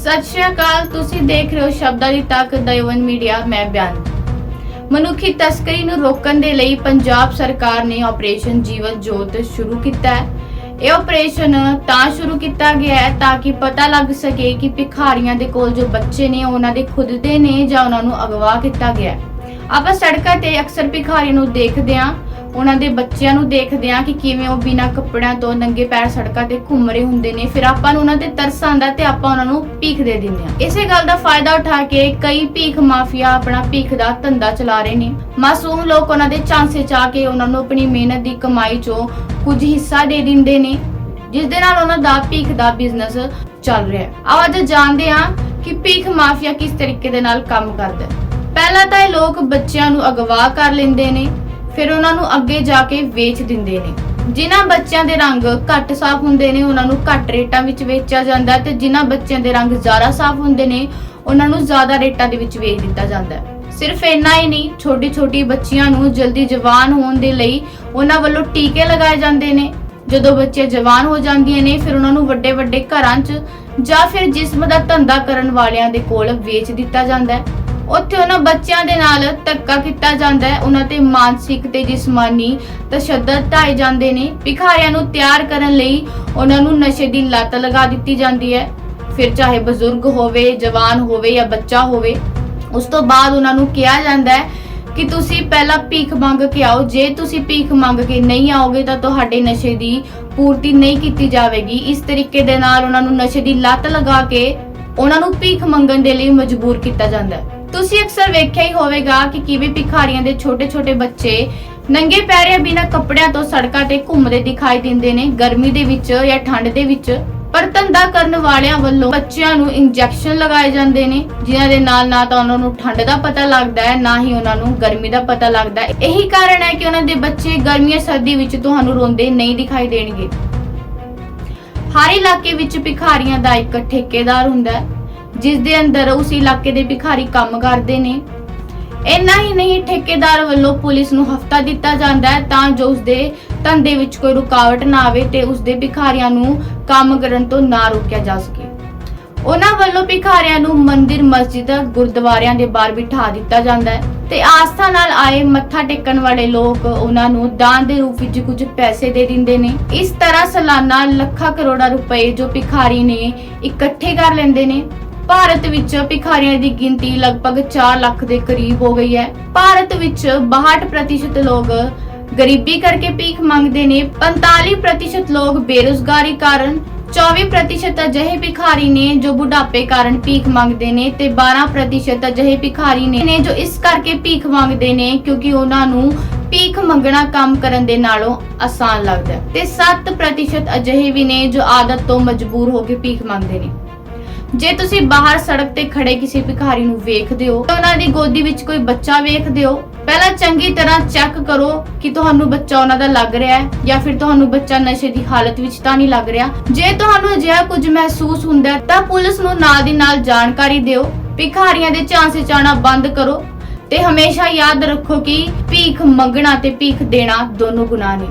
ਸਤਿ ਸ਼੍ਰੀ ਅਕਾਲ, ਤੁਸੀਂ ਦੇਖ ਰਹੇ ਹੋ ਸ਼ਬਦਾਂ ਦੀ ਤਾਕਤ ਦਾ ਮੀਡੀਆ, ਮੈਂ ਬਿਆਨ। ਮਨੁੱਖੀ ਤਸਕਰੀ ਨੂੰ ਰੋਕਣ ਦੇ ਲਈ ਪੰਜਾਬ ਸਰਕਾਰ ਨੇ ਆਪਰੇਸ਼ਨ ਜੀਵਨ ਜੋਤ ਸ਼ੁਰੂ ਕੀਤਾ ਹੈ। ਇਹ ਆਪਰੇਸ਼ਨ ਤਾਂ ਸ਼ੁਰੂ ਕੀਤਾ ਗਿਆ ਹੈ ਤਾਂ ਕਿ ਪਤਾ ਲੱਗ ਸਕੇ ਕਿ ਭਿਖਾਰੀਆਂ ਦੇ ਕੋਲ ਜੋ ਬੱਚੇ ਨੇ, ਉਹਨਾਂ ਦੇ ਖੁਦ ਦੇ ਨੇ ਜਾਂ ਉਹਨਾਂ ਨੂੰ ਅਗਵਾ ਕੀਤਾ ਗਿਆ ਹੈ। ਆਪਾਂ ਸੜਕਾਂ ਤੇ ਅਕਸਰ ਭਿਖਾਰੀ ਨੂੰ ਦੇਖਦੇ ਹਾਂ। ਉਹਨਾਂ ਦੇ ਬੱਚਿਆਂ ਨੂੰ ਦੇਖਦੇ ਆ ਕਿ ਕਿਵੇਂ ਉਹ ਬਿਨਾਂ ਕੱਪੜਿਆਂ ਤੋਂ ਨੰਗੇ ਪੈਰ ਸੜਕਾਂ ਤੇ ਘੁੰਮ ਰਹੇ ਹੁੰਦੇ ਨੇ। ਫਿਰ ਆਪਾਂ ਨੂੰ ਉਹਨਾਂ ਤੇ ਤਰਸ ਆਉਂਦਾ ਤੇ ਆਪਾਂ ਉਹਨਾਂ ਨੂੰ ਭੀਖ ਦੇ ਦਿੰਦੇ ਹਾਂ। ਇਸੇ ਗੱਲ ਦਾ ਫਾਇਦਾ ਉਠਾ ਕੇ ਕਈ ਭੀਖ ਮਾਫੀਆ ਆਪਣਾ ਭੀਖ ਦਾ ਧੰਦਾ ਚਲਾ ਰਹੇ ਨੇ। ਮਾਸੂਮ ਲੋਕ ਉਹਨਾਂ ਦੇ ਚਾਂਸੇ ਚਾ ਕੇ ਉਹਨਾਂ ਨੂੰ ਆਪਣੀ ਮਿਹਨਤ ਦੀ ਕਮਾਈ ਚੋਂ ਕੁਝ ਹਿੱਸਾ ਦੇ ਦਿੰਦੇ ਨੇ, ਜਿਸ ਦੇ ਨਾਲ ਉਹਨਾਂ ਦਾ ਭੀਖ ਦਾ ਬਿਜ਼ਨਸ ਚੱਲ ਰਿਹਾ ਹੈ। ਆਓ ਅੱਜ ਜਾਣਦੇ ਹਾਂ ਕਿ ਭੀਖ ਮਾਫੀਆ ਕਿਸ ਤਰੀਕੇ ਦੇ ਨਾਲ ਕੰਮ ਕਰਦਾ ਹੈ। ਪਹਿਲਾਂ ਤਾਂ ਇਹ ਲੋਕ ਬੱਚਿਆਂ ਨੂੰ ਅਗਵਾ ਕਰ ਲੈਂਦੇ ਨੇ ਫਿਰ ਉਹਨਾਂ ਨੂੰ ਅੱਗੇ ਜਾ ਕੇ ਵੇਚ ਦਿੰਦੇ ਨੇ। ਜਿਨ੍ਹਾਂ ਬੱਚਿਆਂ ਦੇ ਰੰਗ ਘੱਟ ਸਾਫ਼ ਹੁੰਦੇ ਨੇ, ਉਹਨਾਂ ਨੂੰ ਘੱਟ ਰੇਟਾਂ ਵਿੱਚ ਵੇਚਿਆ ਜਾਂਦਾ ਤੇ ਜਿਨ੍ਹਾਂ ਬੱਚਿਆਂ ਦੇ ਰੰਗ ਜ਼ਿਆਦਾ ਸਾਫ਼ ਹੁੰਦੇ ਨੇ, ਉਹਨਾਂ ਨੂੰ ਜ਼ਿਆਦਾ ਰੇਟਾਂ ਦੇ ਵਿੱਚ ਵੇਚ ਦਿੱਤਾ ਜਾਂਦਾ ਹੈ। ਸਿਰਫ ਇੰਨਾ ਹੀ ਨਹੀਂ ਛੋਟੀ ਛੋਟੀ ਬੱਚੀਆਂ ਨੂੰ ਜਲਦੀ ਜਵਾਨ ਹੋਣ ਦੇ ਲਈ ਉਹਨਾਂ ਵੱਲੋਂ ਟੀਕੇ ਲਗਾਏ ਜਾਂਦੇ ਨੇ। ਜਦੋਂ ਬੱਚੇ ਜਵਾਨ ਹੋ ਜਾਂਦੀਆਂ ਨੇ, ਫਿਰ ਉਹਨਾਂ ਨੂੰ ਵੱਡੇ ਵੱਡੇ ਘਰਾਂ 'ਚ ਜਾਂ ਫਿਰ ਜਿਸਮ ਦਾ ਧੰਦਾ ਕਰਨ ਵਾਲਿਆਂ ਦੇ ਕੋਲ ਵੇਚ ਦਿੱਤਾ ਜਾਂਦਾ ਹੈ। ਉੱਥੇ ਉਹਨਾਂ ਬੱਚਿਆਂ ਦੇ ਨਾਲ ਧੱਕਾ ਕੀਤਾ ਜਾਂਦਾ ਹੈ। ਉਹਨਾਂ ਤੇ ਮਾਨਸਿਕ ਤੇ ਜਿਸਮਾਨੀ ਤਸ਼ੱਦਦ ਢਾਏ ਜਾਂਦੇ ਨੇ। ਭਿਖਾਰੀਆਂ ਨੂੰ ਤਿਆਰ ਕਰਨ ਲਈ ਉਹਨਾਂ ਨੂੰ ਨਸ਼ੇ ਦੀ ਲੱਤ ਲਗਾ ਦਿੱਤੀ ਜਾਂਦੀ ਹੈ। ਫਿਰ ਚਾਹੇ ਬਜ਼ੁਰਗ ਹੋਵੇ, ਜਵਾਨ ਹੋਵੇ ਜਾਂ ਬੱਚਾ ਹੋਵੇ, ਉਸ ਤੋਂ ਬਾਅਦ ਉਹਨਾਂ ਨੂੰ ਕਿਹਾ ਜਾਂਦਾ ਹੈ ਕਿ ਤੁਸੀਂ ਪਹਿਲਾਂ ਭੀਖ ਮੰਗ ਕੇ ਆਓ। ਜੇ ਤੁਸੀਂ ਭੀਖ ਮੰਗ ਕੇ ਨਹੀਂ ਆਓਗੇ ਤਾਂ ਤੁਹਾਡੇ ਨਸ਼ੇ ਦੀ ਪੂਰਤੀ ਨਹੀਂ ਕੀਤੀ ਜਾਵੇਗੀ। ਇਸ ਤਰੀਕੇ ਦੇ ਨਾਲ ਉਹਨਾਂ ਨੂੰ ਨਸ਼ੇ ਦੀ ਲੱਤ ਲਗਾ ਕੇ ਉਹਨਾਂ ਨੂੰ ਭੀਖ ਮੰਗਣ ਦੇ ਲਈ ਮਜਬੂਰ ਕੀਤਾ ਜਾਂਦਾ ਹੈ। ਤੁਸੀਂ ਅਕਸਰ ਵੇਖਿਆ ਹੀ ਹੋਵੇਗਾ ਕਿ ਕਿਵੇਂ ਭਿਖਾਰੀਆਂ ਦੇ ਛੋਟੇ-ਛੋਟੇ ਬੱਚੇ ਨੰਗੇ ਪੈਰੇ ਬਿਨਾਂ ਕੱਪੜਿਆਂ ਤੋਂ ਸੜਕਾਂ ਤੇ ਘੁੰਮਦੇ ਦਿਖਾਈ ਦਿੰਦੇ ਨੇ। ਗਰਮੀ ਦੇ ਵਿੱਚ ਜਾਂ ਠੰਡ ਦੇ ਵਿੱਚ ਪਰ ਧੰਦਾ ਕਰਨ ਵਾਲਿਆਂ ਵੱਲੋਂ ਬੱਚਿਆਂ ਨੂੰ ਇੰਜੈਕਸ਼ਨ ਲਗਾਏ ਜਾਂਦੇ ਨੇ, ਜਿਨ੍ਹਾਂ ਦੇ ਨਾਲ ਨਾ ਤਾਂ ਉਹਨਾਂ ਨੂੰ ਠੰਡ ਦਾ ਪਤਾ ਲੱਗਦਾ ਹੈ, ਨਾ ਹੀ ਉਹਨਾਂ ਨੂੰ ਗਰਮੀ ਦਾ ਪਤਾ ਲੱਗਦਾ ਹੈ। ਇਹੀ ਕਾਰਨ ਹੈ ਕਿ ਉਹਨਾਂ ਦੇ ਬੱਚੇ ਗਰਮੀਆਂ ਸਰਦੀ ਵਿੱਚ ਤੁਹਾਨੂੰ ਰੋਂਦੇ ਨਹੀਂ ਦਿਖਾਈ ਦੇਣਗੇ। ਹਰ ਇਲਾਕੇ ਵਿੱਚ ਭਿਖਾਰੀਆਂ ਦਾ ਇੱਕ ਠੇਕੇਦਾਰ ਹੁੰਦਾ ਹੈ। ਜਿਸ ਦੇ ਅੰਦਰ ਉਸ ਇਲਾਕੇ ਦੇ ਭਿਖਾਰੀ ਕੰਮ ਕਰਦੇ ਨੇ। ਇੰਨਾ ਹੀ ਨਹੀਂ, ਠੇਕੇਦਾਰ ਵੱਲੋਂ ਪੁਲਿਸ ਨੂੰ ਹਫਤਾ ਦਿੱਤਾ ਜਾਂਦਾ ਹੈ ਤਾਂ ਜੋ ਉਸ ਦੇ ਧੰਦੇ ਵਿੱਚ ਕੋਈ ਰੁਕਾਵਟ ਨਾ ਆਵੇ ਤੇ ਉਸ ਦੇ ਭਿਖਾਰੀਆਂ ਨੂੰ ਕੰਮ ਕਰਨ ਤੋਂ ਨਾ ਰੋਕਿਆ ਜਾ ਸਕੇ। ਉਹਨਾਂ ਵੱਲੋਂ ਭਿਖਾਰੀਆਂ ਨੂੰ ਮੰਦਿਰ, ਮਸਜਿਦ, ਗੁਰਦੁਆਰਿਆਂ ਦੇ ਬਾਹਰ ਬਿਠਾ ਦਿੱਤਾ ਜਾਂਦਾ ਹੈ ਤੇ ਆਸਥਾ ਨਾਲ ਆਏ ਮੱਥਾ ਟੇਕਣ ਵਾਲੇ ਲੋਕ ਉਹਨਾਂ ਨੂੰ ਦਾਨ ਦੇ ਰੂਪ ਵਿੱਚ ਕੁਝ ਪੈਸੇ ਦੇ ਦਿੰਦੇ ਨੇ। ਇਸ ਤਰ੍ਹਾਂ ਸਾਲਾਨਾ ਲੱਖਾਂ ਕਰੋੜਾਂ ਰੁਪਏ ਜੋ ਭਿਖਾਰੀ ਨੇ ਇਕੱਠੇ ਕਰ ਲੈਂਦੇ ਨੇ। ਭਾਰਤ ਵਿੱਚ ਭਿਖਾਰੀਆਂ ਦੀ ਗਿਣਤੀ ਲਗਭਗ 4 ਲੱਖ ਦੇ ਕਰੀਬ ਹੋ ਗਈ ਹੈ। ਭਾਰਤ ਵਿੱਚ 62% ਲੋਕ ਗਰੀਬੀ ਕਰਕੇ ਭੀਖ ਮੰਗਦੇ ਨੇ। 45% ਲੋਕ ਬੇਰੁਜ਼ਗਾਰੀ ਕਾਰਨ 24% ਅਜਿਹੇ ਭਿਖਾਰੀ ਨੇ ਜੋ ਬੁਢਾਪੇ ਕਾਰਨ ਭੀਖ ਮੰਗਦੇ ਨੇ ਤੇ 12% ਅਜਿਹੇ ਭਿਖਾਰੀ ਨੇ ਜੋ ਇਸ ਕਰਕੇ ਭੀਖ ਮੰਗਦੇ ਨੇ ਕਿਉਂਕਿ ਉਹਨਾਂ ਨੂੰ ਭੀਖ ਮੰਗਣਾ ਕੰਮ ਕਰਨ ਦੇ ਨਾਲੋਂ ਆਸਾਨ ਲੱਗਦਾ ਹੈ। ਤੇ 7% ਅਜਿਹੇ ਵੀ ਨੇ ਜੋ ਆਦਤ ਤੋਂ ਮਜਬੂਰ ਹੋ ਕੇ ਭੀਖ ਮੰਗਦੇ ਨੇ। ਜੇ ਤੁਸੀਂ ਬਾਹਰ ਸੜਕ ਤੇ ਖੜੇ ਕਿਸੇ ਭਿਖਾਰੀ ਨੂੰ ਵੇਖਦੇ ਹੋ, ਤਾਂ ਉਹਨਾਂ ਦੀ ਗੋਦੀ ਵਿੱਚ ਕੋਈ ਬੱਚਾ ਵੇਖਦੇ ਹੋ। ਪਹਿਲਾਂ ਚੰਗੀ ਤਰ੍ਹਾਂ ਚੈੱਕ ਕਰੋ ਕਿ ਤੁਹਾਨੂੰ ਬੱਚਾ ਉਹਨਾਂ ਦਾ ਲੱਗ ਰਿਹਾ ਹੈ ਜਾਂ ਫਿਰ ਤੁਹਾਨੂੰ ਬੱਚਾ ਨਸ਼ੇ ਦੀ ਹਾਲਤ ਵਿੱਚ ਤਾਂ ਨਹੀਂ ਲੱਗ ਰਿਹਾ। ਜੇ ਤੁਹਾਨੂੰ ਅਜਿਹਾ ਕੁਝ ਮਹਿਸੂਸ ਹੁੰਦਾ ਹੈ, ਤਾਂ ਪੁਲਿਸ ਨੂੰ ਨਾਲ ਦੀ ਨਾਲ ਜਾਣਕਾਰੀ ਦਿਓ। ਭਿਖਾਰੀਆਂ ਦੇ ਝਾਂਸੇ ਚਾਣਾ ਬੰਦ ਕਰੋ ਤੇ ਹਮੇਸ਼ਾ ਯਾਦ ਰੱਖੋ ਕਿ ਭੀਖ ਮੰਗਣਾ ਤੇ ਭੀਖ ਦੇਣਾ ਦੋਨੋਂ ਗੁਨਾਹ ਨੇ।